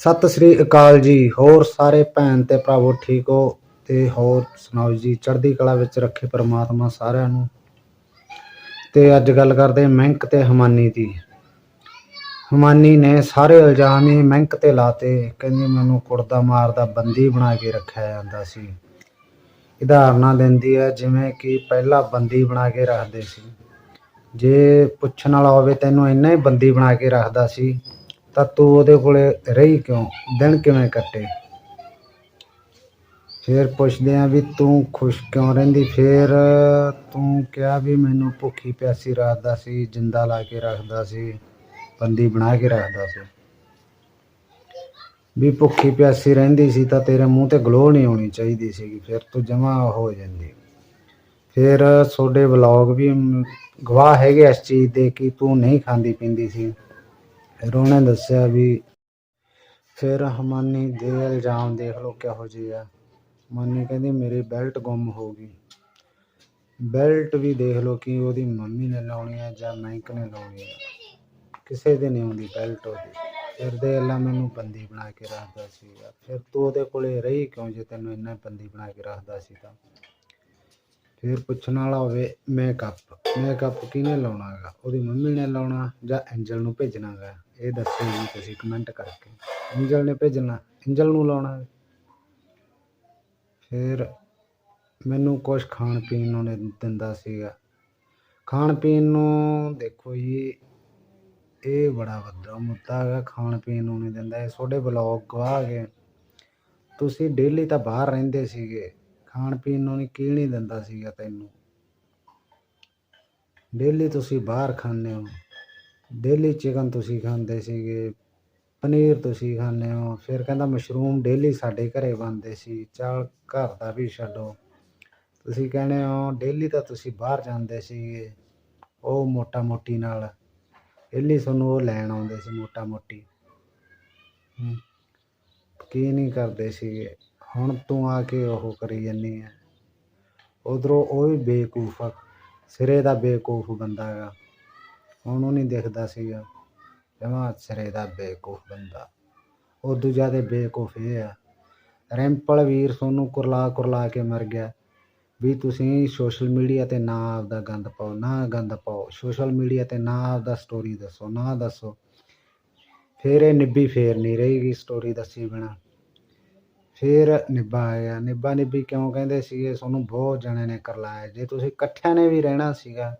ਸਤਿ ਸ੍ਰੀ ਅਕਾਲ ਜੀ। ਹੋਰ ਸਾਰੇ ਭੈਣ ਤੇ ਭਰਾਵੋ, ਠੀਕ ਹੋ? ਤੇ ਹੋਰ ਸੁਣਾਓ ਜੀ, ਚੜ੍ਹਦੀ ਕਲਾ ਵਿੱਚ ਰੱਖੇ ਪ੍ਰਮਾਤਮਾ ਸਾਰਿਆਂ ਨੂੰ। ਤੇ ਅੱਜ ਗੱਲ ਕਰਦੇ ਹਾਂ ਮਹਿੰਕ ਤੇ ਹਮਾਨੀ ਦੀ। ਹਮਾਨੀ ਨੇ ਸਾਰੇ ਇਲਜ਼ਾਮ ਹੀ ਮਹਿੰਕ ਤੇ ਲਾਤੇ। ਕਹਿੰਦੇ ਮੈਨੂੰ ਕੁੜਦਾ ਮਾਰਦਾ ਬੰਦੀ ਬਣਾ ਕੇ ਰੱਖਿਆ ਜਾਂਦਾ ਸੀ। ਉਦਾਹਰਨਾਂ ਦਿੰਦੀ ਹੈ, ਜਿਵੇਂ ਕਿ ਪਹਿਲਾਂ ਬੰਦੀ ਬਣਾ ਕੇ ਰੱਖਦੇ ਸੀ। ਜੇ ਪੁੱਛਣ ਵਾਲਾ ਹੋਵੇ, ਤੈਨੂੰ ਇੰਨਾ ਹੀ ਬੰਦੀ ਬਣਾ ਕੇ ਰੱਖਦਾ ਸੀ। ਤਾਂ ਤੂੰ ਉਹਦੇ ਕੋਲੇ ਰਹੀ ਕਿਉਂ? ਦਿਨ ਕਿਵੇਂ ਕੱਟੇ? ਫਿਰ ਪੁੱਛਦੇ ਆ ਵੀ ਤੂੰ ਖੁਸ਼ ਕਿਉਂ ਰਹਿੰਦੀ? ਫਿਰ ਤੂੰ ਕਿਹਾ ਵੀ ਮੈਨੂੰ ਭੁੱਖੀ ਪਿਆਸੀ ਰੱਖਦਾ ਸੀ, ਜਿੰਦਾ ਲਾ ਕੇ ਰੱਖਦਾ ਸੀ, ਬੰਦੀ ਬਣਾ ਕੇ ਰੱਖਦਾ ਸੀ। ਵੀ ਭੁੱਖੀ ਪਿਆਸੀ ਰਹਿੰਦੀ ਸੀ ਤਾਂ ਤੇਰੇ ਮੂੰਹ ਤੇ ਗਲੋ ਨਹੀਂ ਹੋਣੀ ਚਾਹੀਦੀ ਸੀਗੀ, ਫਿਰ ਤੂੰ ਜਮਾ ਹੋ ਜਾਂਦੀ। ਫਿਰ ਤੁਹਾਡੇ ਵਲੌਗ ਵੀ ਗਵਾਹ ਹੈਗੇ ਇਸ ਚੀਜ਼ ਦੇ ਕਿ ਤੂੰ ਨਹੀਂ ਖਾਂਦੀ ਪੀਂਦੀ ਸੀ। ਫਿਰ ਉਹਨੇ ਦੱਸਿਆ ਵੀ ਫਿਰ ਹਮਾਨੀ ਦੇ ਇਲਜ਼ਾਮ ਦੇਖ ਲਓ ਕਿਹੋ ਜਿਹੇ ਆ। ਮਾਨੀ ਕਹਿੰਦੀ, ਮੇਰੀ ਬੈਲਟ ਗੁੰਮ ਹੋ ਗਈ। ਬੈਲਟ ਵੀ ਦੇਖ ਲਓ ਕਿ ਉਹਦੀ ਮੰਮੀ ਨੇ ਲਾਉਣੀ ਹੈ ਜਾਂ ਮੈਂਕ ਨੇ ਲਾਉਣੀ ਆ। ਕਿਸੇ ਦੇ ਨਹੀਂ ਆਉਂਦੀ ਬੈਲਟ ਉਹਦੀ। ਫਿਰ ਦੇ ਅੱਲਾ ਮੈਨੂੰ ਬੰਦੀ ਬਣਾ ਕੇ ਰੱਖਦਾ ਸੀ ਫਿਰ ਤੂੰ ਉਹਦੇ ਕੋਲੇ ਰਹੀ ਕਿਉਂ ਜੇ ਤੈਨੂੰ ਇੰਨਾ ਬੰਦੀ ਬਣਾ ਕੇ ਰੱਖਦਾ ਸੀ ਤਾਂ? ਫਿਰ ਪੁੱਛਣ ਵਾਲਾ ਹੋਵੇ ਮੇਕਅਪ ਮੇਕਅਪ ਕਿਹਨੇ ਲਾਉਣਾ ਹੈਗਾ ਉਹਦੀ ਮੰਮੀ ਨੇ ਲਾਉਣਾ ਜਾਂ ਐਂਜਲ ਨੂੰ ਭੇਜਣਾ ਹੈਗਾ ਇਹ ਦੱਸੋ ਜੀ ਤੁਸੀਂ ਕਮੈਂਟ ਕਰਕੇ। ਐਂਜਲ ਨੇ ਭੇਜਣਾ ਐਂਜਲ ਨੂੰ ਲਾਉਣਾ ਫਿਰ ਮੈਨੂੰ ਕੁਝ ਖਾਣ ਪੀਣ ਨੂੰ ਨਹੀਂ ਦਿੰਦਾ ਸੀਗਾ। ਖਾਣ ਪੀਣ ਨੂੰ ਦੇਖੋ ਜੀ, ਇਹ ਬੜਾ ਵੱਡਾ ਮੁੱਦਾ ਹੈਗਾ, ਖਾਣ ਪੀਣ ਨੂੰ ਨਹੀਂ ਦਿੰਦਾ। ਇਹ ਤੁਹਾਡੇ ਬਲੌਗ ਗਵਾਹ ਗਏ। ਤੁਸੀਂ ਡੇਲੀ ਤਾਂ ਬਾਹਰ ਰਹਿੰਦੇ ਸੀਗੇ। ਖਾਣ ਪੀਣ ਨੂੰ ਨਹੀਂ ਕੀ ਨਹੀਂ ਦਿੰਦਾ ਸੀਗਾ ਤੈਨੂੰ। ਡੇਲੀ ਤੁਸੀਂ ਬਾਹਰ ਖਾਂਦੇ ਹੋ। ਡੇਲੀ ਚਿਕਨ ਤੁਸੀਂ ਖਾਂਦੇ ਸੀਗੇ, ਪਨੀਰ ਤੁਸੀਂ ਖਾਂਦੇ ਹੋ, ਫਿਰ ਕਹਿੰਦਾ ਮਸ਼ਰੂਮ ਡੇਲੀ ਸਾਡੇ ਘਰੇ ਬਣਦੇ ਸੀ, ਚਾਲ ਘਰ ਦਾ ਵੀ ਛੱਡੋ। ਤੁਸੀਂ ਕਹਿੰਦੇ ਹੋ, ਡੇਲੀ ਤਾਂ ਤੁਸੀਂ ਬਾਹਰ ਜਾਂਦੇ ਸੀਗੇ, ਉਹ ਮੋਟਾ ਮੋਟੀ ਨਾਲ। ਡੇਲੀ ਤੁਹਾਨੂੰ ਉਹ ਲੈਣ ਆਉਂਦੇ ਸੀ ਮੋਟਾ ਮੋਟੀ। ਕੀ ਨਹੀਂ ਕਰਦੇ ਸੀਗੇ। ਹੁਣ ਤੂੰ ਆ ਕੇ ਉਹ ਕਰੀ ਜੰਨੀ ਹੈ ਉਧਰੋਂ ਉਹ ਵੀ ਬੇਕੂਫ ਆ। ਸਿਰੇ ਦਾ ਬੇਕੂਫ ਬੰਦਾ ਹੈਗਾ। ਉਹਨੂੰ ਨਹੀਂ ਦਿਖਦਾ ਸੀਗਾ। ਜਮਾ ਸਿਰੇ ਦਾ ਬੇਕੂਫ ਬੰਦਾ। ਉਹ ਦੂਜਾ ਦੇ ਬੇਕੂਫ ਇਹ ਆ। ਰੈਂਪਲ ਵੀਰ ਸੋਨੂੰ ਕੁਰਲਾ ਕੁਰਲਾ ਕੇ ਮਰ ਗਿਆ। ਵੀ ਤੁਸੀਂ ਸੋਸ਼ਲ ਮੀਡੀਆ ਤੇ ਨਾ ਆਪਦਾ ਗੰਦ ਪਾਓ, ਨਾ ਗੰਦ ਪਾਓ। ਸੋਸ਼ਲ ਮੀਡੀਆ ਤੇ ਨਾ ਆਪਦਾ ਸਟੋਰੀ ਦੱਸੋ, ਨਾ ਦੱਸੋ। ਫਿਰ ਇਹ ਨਿੱਬੀ ਫੇਰ ਨਹੀਂ ਰਹੇਗੀ ਸਟੋਰੀ ਦੱਸੀ ਬਿਨਾ। ਫਿਰ ਨਿੱਬਾ ਆਇਆ ਗਿਆ ਨਿੱਬਾ ਨਿੱਬੀ ਕਿਉਂ ਕਹਿੰਦੇ ਸੀਗੇ? ਤੁਹਾਨੂੰ ਬਹੁਤ ਜਣਿਆਂ ਨੇ ਕਰਲਾਇਆ। ਜੇ ਤੁਸੀਂ ਇਕੱਠਿਆਂ ਨੇ ਵੀ ਰਹਿਣਾ ਸੀਗਾ